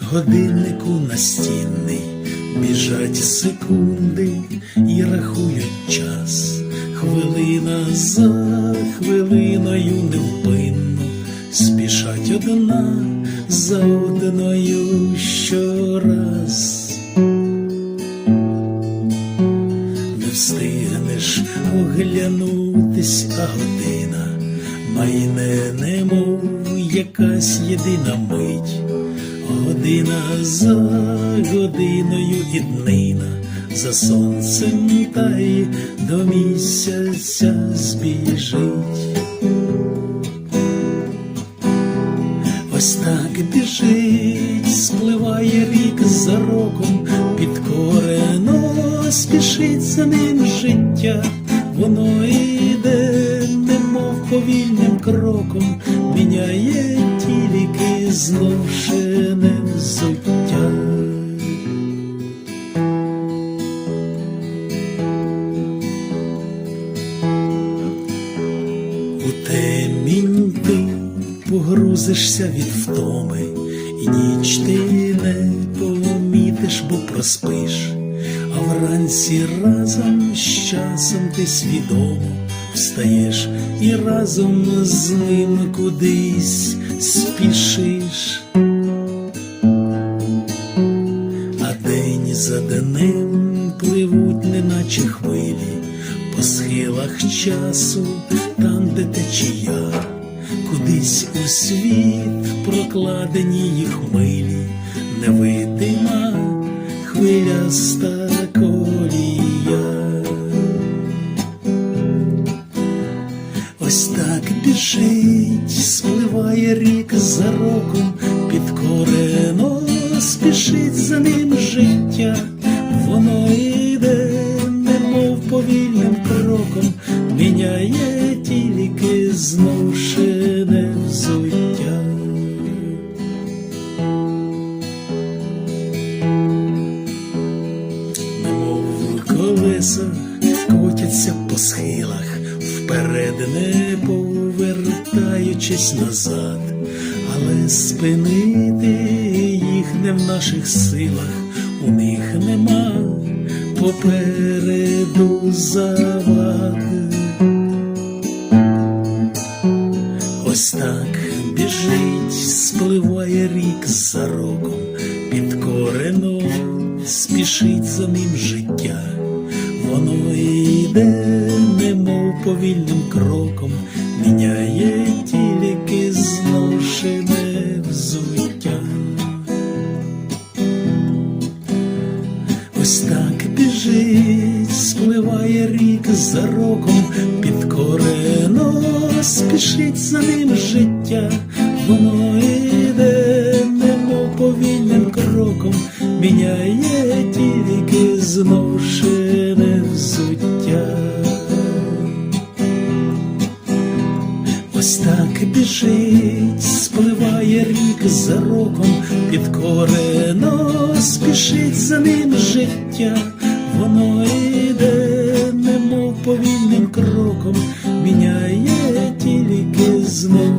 годиннику настінний. Біжать секунди і рахують час, хвилина за хвилиною невпинно. Спішать одна за одною щораз. Не встигнеш оглянутись, а година майне немов якась єдина мить, година за годиною і днина, за сонцем та до місяця збіжить. Ось так біжить, спливає рік за роком, підкорено спішить за ним життя, воно немов повільним кроком, міняє тільки зношене взуття. У темінь ти погрузишся від втоми, і ніч ти не помітиш, бо проспиш, а вранці разом з часом ти свідомо встаєш і разом з ним кудись спішиш. А день за днем пливуть, неначе хвилі, по схилах часу, там, де течія, кудись у світ прокладені їх милі, невидима хвиляста біжить, спливає рік за роком, підкорено спішить за ним життя, воно йде, немов повільним кроком, міняє тільки зношене взуття. немов колеса котяться по схилах, вперед не повертаючись назад, але спинити їх не в наших силах, у них нема попереду завад. Ось так біжить, спливає рік за роком, підкорено спішить за ним життя, воно йде, немов повільним кроком, міняє тільки зношене взуття. Ось так біжить, спливає рік за роком, підкорено спішить за ним життя, воно йде, немов повільним кроком, міняє тільки зношене взуття. Ось так біжить, спливає рік за роком, під корено спішить за ним життя, воно йде, немов повільним кроком, міняє тільки зношене